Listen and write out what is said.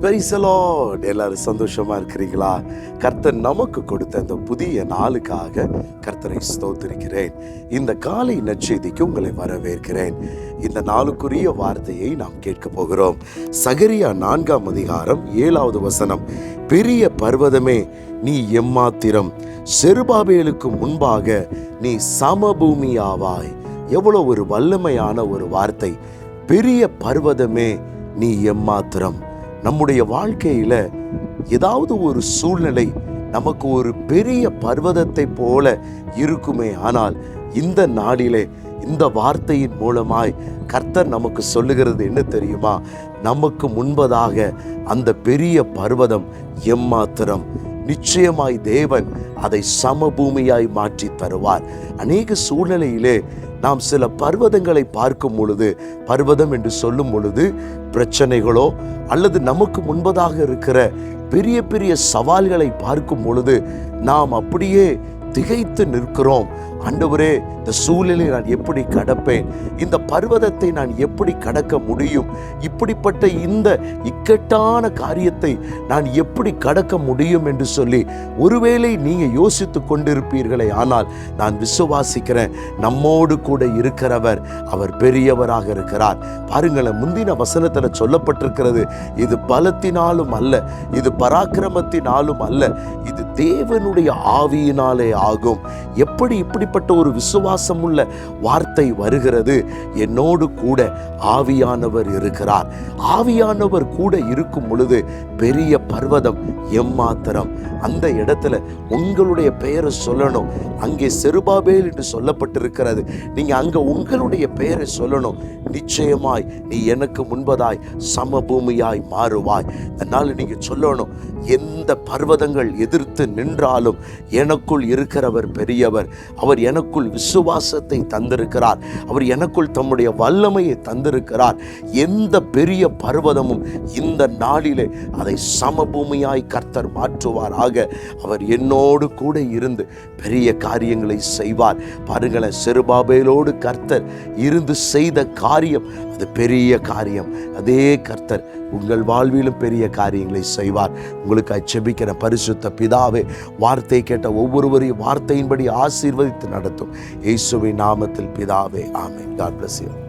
பெரிசலோட் எல்லாரும் சந்தோஷமா இருக்கிறீங்களா? கர்த்தர் நமக்கு கொடுத்த இந்த புதிய நாளுக்காக கர்த்தரை ஸ்தோத்திருக்கிறேன். இந்த காலை நற்செய்திக்கு உங்களை வரவேற்கிறேன். இந்த நாளுக்குரிய வார்த்தையை நாம் கேட்க போகிறோம். சகரியா நான்காம் அதிகாரம் ஏழாவது வசனம். பெரிய பர்வதமே நீ எம்மாத்திரம். செருபாபேலுக்கு முன்பாக நீ சமபூமியாவாய். எவ்வளோ ஒரு வல்லமையான ஒரு வார்த்தை. பெரிய பர்வதமே நீ எம்மாத்திரம். நம்முடைய வாழ்க்கையில ஏதாவது ஒரு சூழ்நிலை நமக்கு ஒரு பெரிய பர்வதத்தை போல இருக்குமே ஆனால் இந்த நாளிலே இந்த வார்த்தையின் மூலமாய் கர்த்தர் நமக்கு சொல்லுகிறது என்ன தெரியுமா? நமக்கு முன்பதாக அந்த பெரிய பர்வதம் எம்மாத்திரம். நிச்சயமாய் தேவன் அதை சமபூமியாய் மாற்றி தருவார். அநேக சூழ்நிலையிலே நாம் சில பர்வதங்களை பார்க்கும் பொழுது பர்வதம் என்று சொல்லும் பொழுது பிரச்சனைகளோ அல்லது நமக்கு முன்பதாக இருக்கிற பெரிய பெரிய சவால்களை பார்க்கும் பொழுது நாம் அப்படியே திகைத்து நிற்கிறோம். ஆண்டவரே இந்த சூழ்நிலை நான் எப்படி கடப்பேன்? இந்த பர்வதத்தை நான் எப்படி கடக்க முடியும்? இப்படிப்பட்ட இந்த இக்கட்டான காரியத்தை நான் எப்படி கடக்க முடியும் என்று சொல்லி ஒருவேளை நீங்க யோசித்து கொண்டிருப்பீர்களே ஆனால் நான் விசுவாசிக்கிறேன் நம்மோடு கூட இருக்கிறவர் அவர் பெரியவராக இருக்கிறார். பாருங்களேன் முந்தின வசனத்துல சொல்லப்பட்டிருக்கிறது இது பலத்தினாலும் அல்ல இது பராக்கிரமத்தினாலும் அல்ல இது தேவனுடைய ஆவியினாலே ஆகும். எப்படி இப்படிப்பட்ட ஒரு விசுவாச உள்ள வார்த்தை வருகிறது. என்னோடு கூட ஆவியானவர் இருக்கிறார். ஆவியானவர் கூட இருக்கும் பொழுது பெரிய பர்வதம் எம்மாத்திரம். அந்த இடத்துல உங்களுடைய பெயரை சொல்லணும். அங்கே செருபாபேல் என்று சொல்லப்பட்டிருக்கிறது. நீங்க அங்க உங்களுடைய பெயரை சொல்லணும். நிச்சயமாய் நீ எனக்கு முன்பதாய் சமபூமியாய் மாறுவாய். அதனால் நீங்க சொல்லணும் எந்த பர்வதங்கள் எதிர்த்து நின்றாலும் எனக்குள் இருக்கிறவர் பெரியவர். அவர் எனக்குள் விசுவாசத்தை தந்திருக்கிறார். அவர் எனக்குள் தம்முடைய வல்லமையை தந்திருக்கிறார். எந்த பெரிய பர்வதமும் இந்த நாளிலே அதை சமபூமியாய் கர்த்தர் மாற்றுவாராக. அவர் என்னோடு கூட இருந்து பெரிய காரியங்களை செய்வார். பாருங்களேன் செருபாபேலோடு கர்த்தர் இருந்து செய்த காரியம் அது பெரிய காரியம். அதே கர்த்தர் உங்கள் வாழ்விலும் பெரிய காரியங்களை செய்வார். உங்களுக்கு அச்சபிக்கிற பரிசுத்த பிதாவே வார்த்தை கேட்ட ஒவ்வொருவரையும் வார்த்தையின்படி ஆசீர்வதித்து நடத்தும். இயேசுவை நாமத்தில் பிதாவே ஆமென். God bless you